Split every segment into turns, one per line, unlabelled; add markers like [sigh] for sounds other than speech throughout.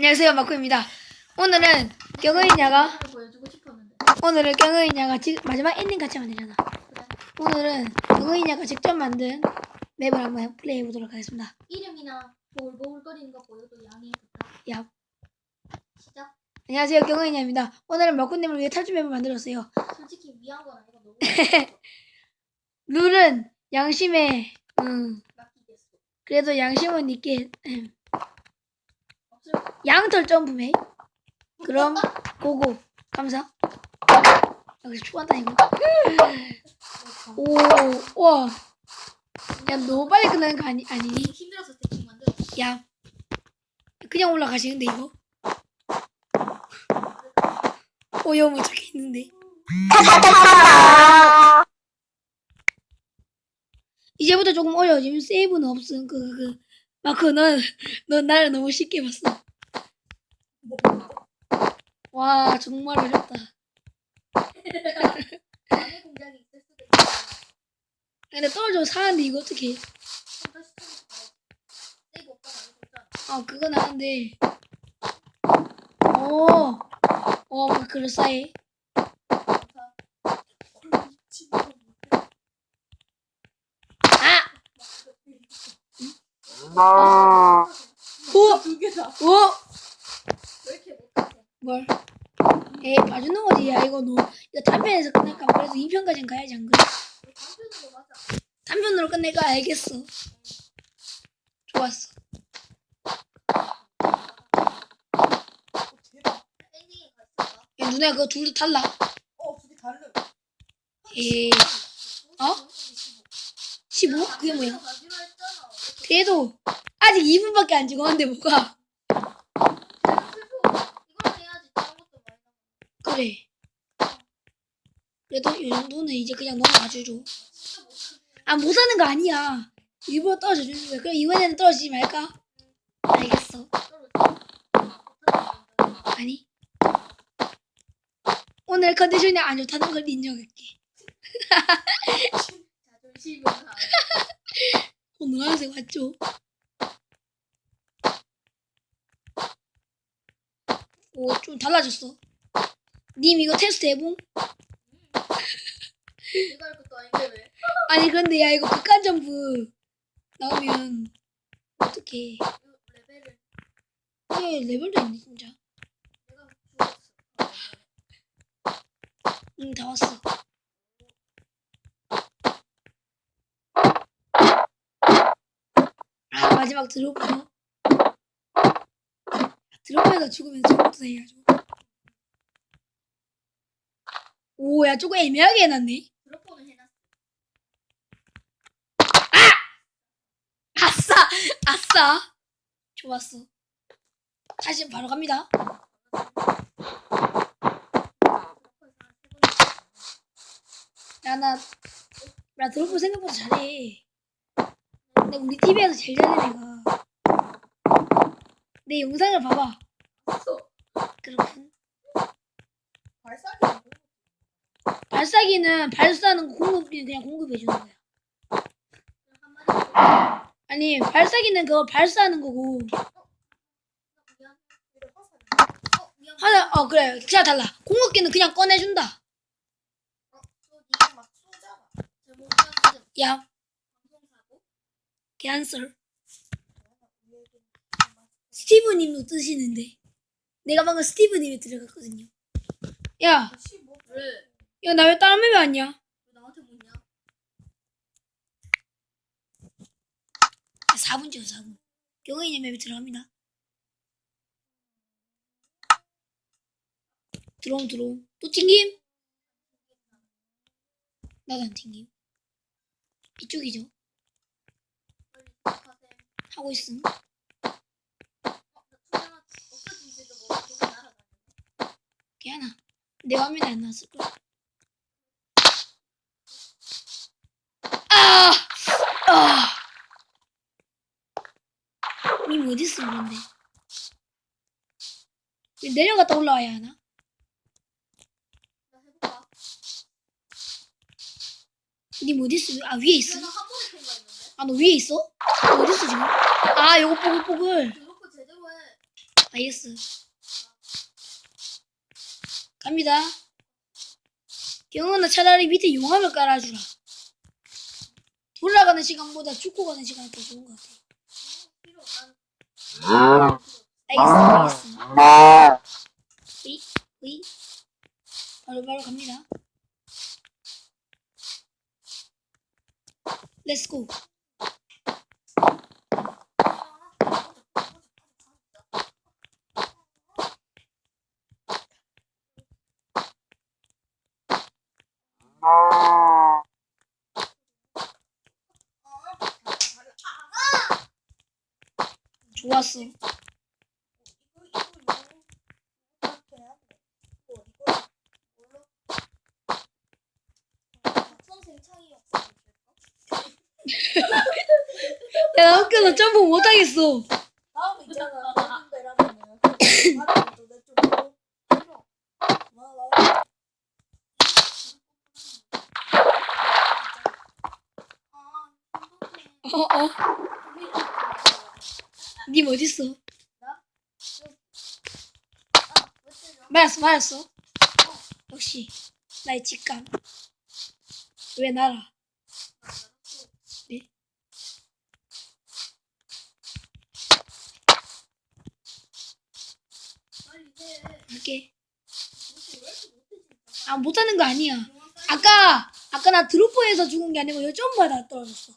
안녕하세요 마코입니다. 오늘은
싶었는데.
오늘은 경의냐가 지금 마지막 엔딩 같이 만들잖아. 오늘은 경의냐가 직접 만든 맵을 한번 플레이해 보도록 하겠습니다.
이름이나 보글보글거리는 거 보여도 양해 부탁.
야,
시작.
안녕하세요 경의냐입니다. 오늘은 마코님을 위해 탈출 맵을 만들었어요.
솔직히 위한 건 아니고 너무 [laughs]
룰은 양심에 음. 그래도 양심은 있게 음, 양털 점프맨 그럼 고고 감사. 여기서 초반다 이거. 오, 와. 야, 너무 빨리 끝나는 거 아니, 아니니?
힘들어서 대충 만들어.
야. 그냥 올라가시는데, 이거? 오, 뭐 적혀 있는데. 이제부터 조금 어려워지면 세이브는 없음. 그, 그, 그. 마크, 넌, 넌 나를 너무 쉽게 봤어. 와, 정말 어렵다.
안에 공장이 있을 수도 있잖아.
근데 떨어져 사는데 이거 어떻게?
좀 다시 찾아봐. 세이브 없다 말고 있잖아.
아, 그건 아는데. 오, 어, 뭐 그럴싸해. 아! 오!
두 개다.
오!
왜 이렇게 못하지?
뭘? 에이, 봐주는 거지. 야, 이거 너. 이거 단편에서 끝낼까? 그래도 2편까지는 가야지, 안 그래?
단편으로 가자.
단편으로 끝낼까? 알겠어. 좋았어.
엔딩에?
야, 누나 그거 둘 다 달라.
어, 둘이.
에이, 어? 15? 그게 뭐야?
가기로 했잖아.
그래도 아직 2분밖에 안 찍었는데 뭐가.
이걸 해야지 다른 것도 많이 나.
그래. 그래도 이 정도는 이제 그냥 넘어가주죠. 아, 못하는 거 아니야. 일부러 떨어져 주는 거야. 그럼 이번에는 떨어지지 말까? 알겠어. 아니. 오늘 컨디션이 안 좋다는 걸 인정할게. 어, 노란색 맞죠? 오, 좀 달라졌어. 님 이거 테스트 해봄?
아닌데 왜?
아니 근데 야 이거 극한 점프 나오면 어떡해.
레벨을
예, 레벨도 있네 진짜.
내가 죽었어.
응, 다 왔어. 아, 마지막 드롭퍼. 드롭퍼에서 죽으면 처음부터 해야죠. 오, 야, 조금 애매하게 해놨네.
해놨어.
아싸! 아싸! 좋았어. 다시 바로 갑니다. 야, 나, 나 드롭퍼 생각보다 잘해. 근데 우리 TV에서 제일 잘해, 내가. 내 영상을 봐봐. 그렇군.
발사기
발사기는 발사하는 거 공급기는 그냥 공급해 주는 거야.
한마디
아니, 발사기는 그거 발사하는 거고. 하나, 어, 그래. 진짜 달라. 공급기는 그냥 꺼내준다.
야.
개한썰. 스티브님도 뜨시는데. 내가 방금 스티브님이 들어갔거든요. 야,
15. 왜?
야, 나왜 다른 왔냐?
왜 나한테 묻냐?
4분 죠 4분. 경은이네 맵에 들어갑니다. 들어옴, 들어옴. 또 튕김? 나도 안 튕김. 이쪽이죠. 하고 있음.
어, 나 투명한 없어진지도 모르고 계속 날아다니네.
걔하나. 내 화면에 안 나왔을 거야. 아! 아! 님 어디 있어, 그런데? 내려갔다 올라와야 하나? 님 어디 있어? 아, 위에 있어? 아, 너 위에 있어? 너 어디 있어, 지금? 아, 요거 뽀글뽀글. 알겠어. 갑니다. 경은아 차라리 밑에 용암을 깔아주라. 돌아가는 시간보다 죽고 가는 시간이 더 좋은 것 같아.
필요 난
알겠어, 알겠어. 으이, 으이. 바로 바로 갑니다. 렛츠고.
없어.
야, 나 웃겨서 점프 못하겠어.
다음 있잖아. 데라면은 다
님 어딨어? 맞았어, 맞았어. 역시, 나의 직감. 왜 나라? 네? 할게. 아, 못하는 거 아니야. 아까, 아까 나 드로퍼에서 죽은 게 아니고 여기 점프하다 떨어졌어.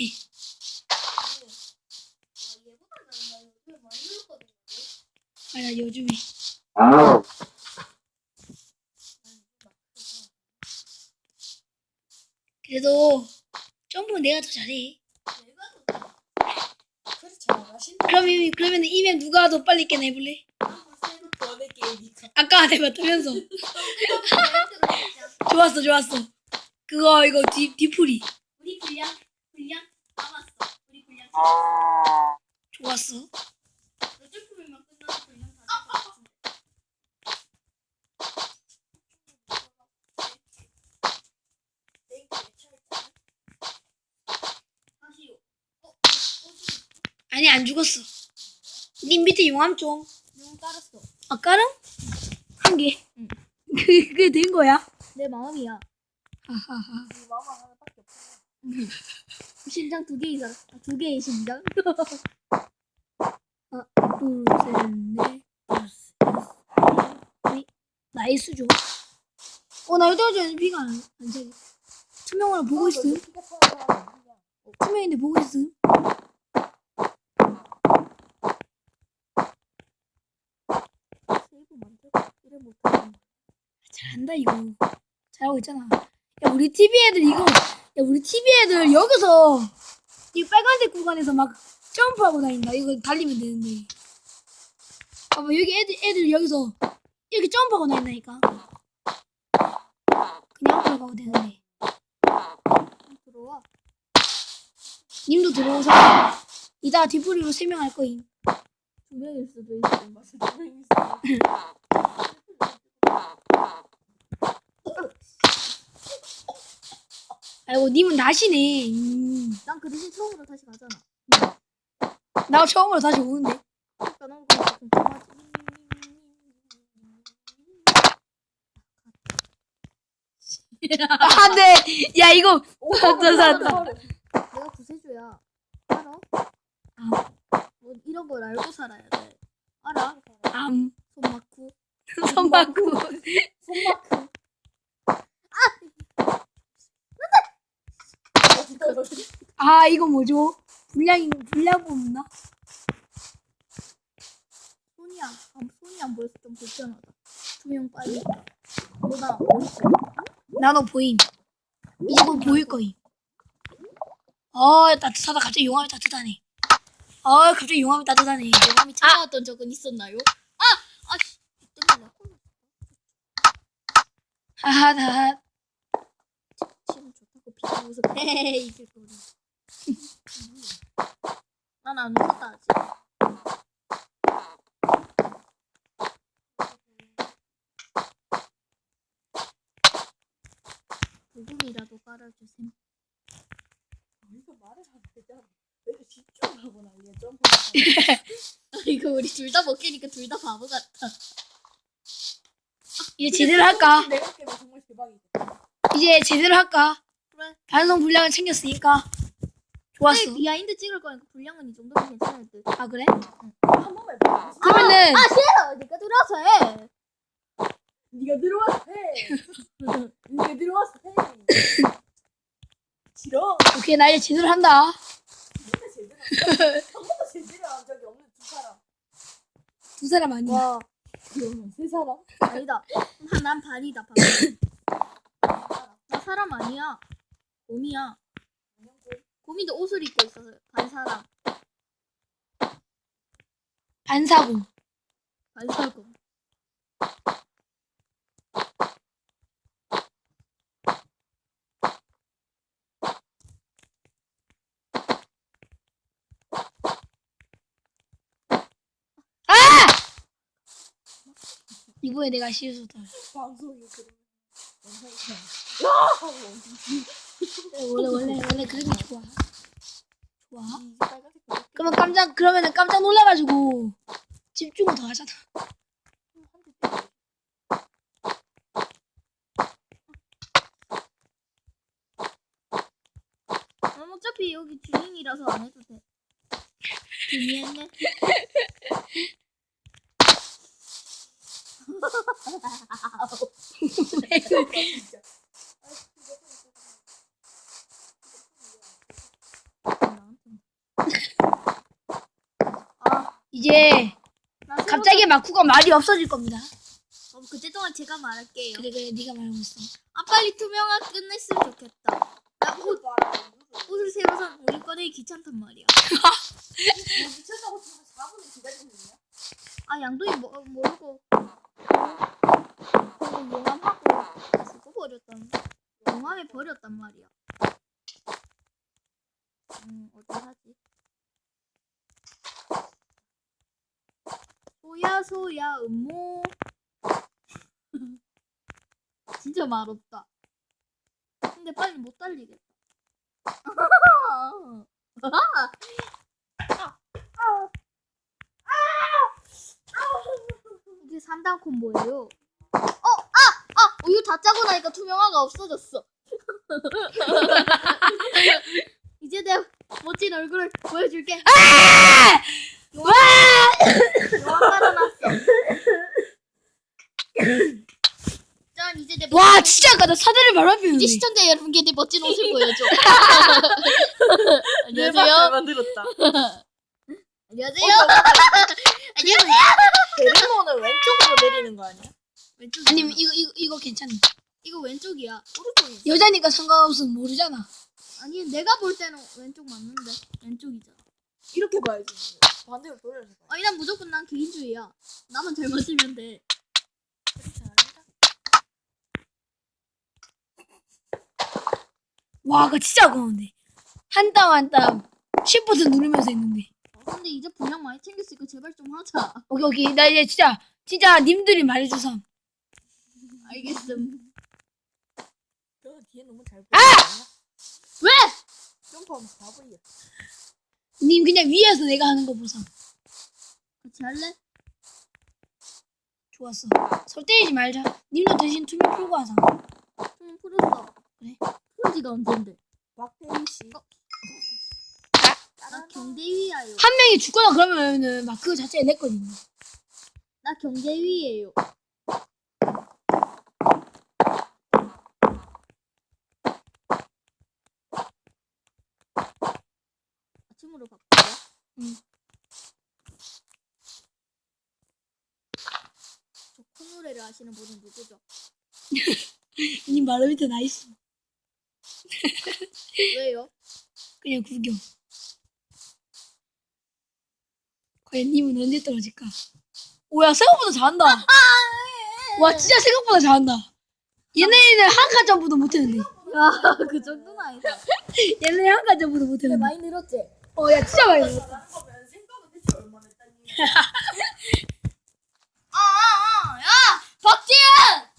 헤. 아니야, 요즘에. 그래도, 점프는 내가 더 잘해.
그래서 잘하신다.
그러면, 그러면 이면 누가 더 빨리 깨내볼래?
게임이니까.
아까 안 해봤다면서. [laughs] 좋았어, 좋았어. 그거, 이거, 뒤, 뒤풀이.
우리 분량 분량 남았어. 우리 분량
좋았어.
몇줄 풀면 끝나서 분량 다될것 같은데. 다시요. 어, 어,
아니, 안 죽었어. 님 밑에 용암 좀.
용 깔았어.
아, 까름? 한 개.
응.
그, 그게 된 거야?
내 마음이야.
하하하.
네 마음 하나밖에 없어. 심장 두 개 이상. 아, 두 개의 심장.
둘, 셋, 넷, 다섯, 여섯, 일곱. 나이스죠? 어, 나 이거 전 비가 안, 안 새게. 투명을 보고 있음. 투명인데 보고 있음.
세이브 만들고 이래 못하는.
잘한다, 이거. 잘하고 있잖아. 야, 우리 TV 애들 이거, 야, 우리 TV 애들 여기서, 이 빨간색 구간에서 막 점프하고 다닌다. 이거 달리면 되는데. 봐봐, 여기 애들, 애들 여기서 이렇게 점프하고 다닌다니까. 그냥 앞으로 가도 되는데.
들어와.
님도 들어오서 이따 뒷부리로 세명할 거임.
두 명일 수도 있어. 맞아, 두 명일 수도 있어. [laughs]
아이고 님은 나시네. 음.
난그 대신 처음으로 다시 가잖아.
나 처음으로 다시 오는데.
그러니까 난 그거 좀 강하지.
아, 안돼. 야 이거 샀다.
내가 구세주야. 알아?
아.
뭐 이런 걸 알고 살아야 돼. 알아?
암
손마쿠.
손막구.
손마쿠.
아 이거 뭐죠? 분량이 분량 뽑나?
손이 안, 안 손이 안 보여서 좀 불편하다. 두명 빨리. 멋있어.
나도 보임. 곧 보일 거임. 어 따뜻하다. 갑자기 용암이 따뜻하네. 어 갑자기 용암이 따뜻하네.
영감이 찾아왔던 적은 있었나요? 아! 아씨. 때문에 나 비웃어. 에이 이게 거리. 난안 웃었다 아직. 부금이라도 깔아주셈.
이거 말을 안 되잖아. 왜 이렇게 집중하고 난리야 점프.
이거 우리 둘 다 먹기니까 둘 다 바보 같아.
이제 제대로 할까?
내가 깨면 정말 대박이다.
이제 제대로 할까? 반성 분량을 챙겼으니까 좋았어.
근데 비하인드 찍을 거니까 분량은 이 정도면 괜찮을 듯.
아 그래?
한 번만 해봐.
그러면은
아 싫어. 네가 들어와서 해.
네가 들어와서 해. [laughs] 네가 들어와서 해. 싫어.
오케이 나 이제 제대로 한다.
진짜 제대로. 한 번도 제대로 한 적이 없는 두 사람.
두 사람 아니야.
와세 사람?
아니다. 한- 난 반이다 반. 나 사람 아니야. 곰이야. 곰이도 옷을 입고 있어서 반 사람.
반사고.
반사곰.
아! 이번에 내가 실수다.
방송이 그러면 영상이 [laughs] 그냥
원래 원래 원래 게 좋아. 좋아. 그러면 깜짝 그러면은 깜짝 놀라가지고 집중을 더 하잖아.
난 어차피 여기 주인이라서 안 해도 돼. 준이했네. [laughs]
진짜.
아,
이제 갑자기 마쿠가 말이 없어질 겁니다.
사- 어, 그때 동안 제가 말할게요.
그래 그래 네가 말하고 있어.
아 빨리 투명화 끝냈으면 좋겠다. 나 옷. 옷을 새로 산 우리 꺼내기 귀찮단 말이야.
뭐 미쳤다고 지금 4분을 기다리고 있냐?
아 양동이 뭐, 모르고 그거 용암하고 죽어버렸단 용암에 버렸단 말이야. 음 어디 하지? 소야 소야 음모 [laughs] 진짜 맛없다. 근데 빨리 못 달리겠다. [laughs] 이게 3단 콤보예요. 어, 아, 아, 우유 다 짜고 나니까 투명화가 없어졌어. [laughs] 이제 내 멋진 얼굴을 보여줄게. 용암, 용암 깔아놨어. 짠, 이제 내
와
멋진
진짜 사대를 바로 앞에
이제. 시청자 여러분께 내 멋진 옷을 [laughs] 보여줘.
잘
안녕하세요.
만들었다.
안녕하세요. [laughs] 안녕하세요.
데레모는 왼쪽으로 내리는 거 아니야?
왼쪽.
아니면 이거 이거 이거 괜찮아.
이거 왼쪽이야.
오른쪽이.
여자니까 상관없으면 모르잖아.
아니 내가 볼 때는 왼쪽 맞는데 왼쪽이잖아.
이렇게 봐야지. 반대로 돌려서.
아니 난 무조건 난 개인주의야. 나만 잘 맞으면 돼.
그렇지 않을까?
와 그거 진짜 아까운데. 한 땀 한땀 시프트 누르면서 했는데.
아, 근데 이제 분량 많이 챙겼으니까 제발 좀 하자.
오케이 오케이 나 이제 진짜 진짜 님들이 말해주삼.
알겠음.
너 뒤에 너무 잘 보여. 아!
왜?
점프하면 다 보여.
님 그냥 위에서 내가 하는 거 보삼.
같이 할래?
좋았어. 설 때리지 말자. 님도 대신 투명 풀고 하자.
좀 풀었어.
그래?
풀지가 언젠데?
씨.
어? 나 경대위야요.
한 명이 죽거나 그러면은 막 그거 자체가 내 거든요.
나 경대위예요. 아침으로 바꿀래?
응.
저 콧노래를 아시는 분은 누구죠?
님 바로 밑에 나 있어.
왜요?
그냥 구경. 과연 님은 언제 떨어질까? 오야 생각보다 잘한다. 와 진짜 생각보다 잘한다. 얘네는 한칸 점프도 못했는데.
야, 그 정도는 아니다. [laughs]
얘네 한칸 점프도
근데
못했는데.
많이 늘었지?
어야 진짜 많이 늘었어.
라는 거면 생각은 대체 얼마나 했다니.
아, 아, 아, 야! 박지현!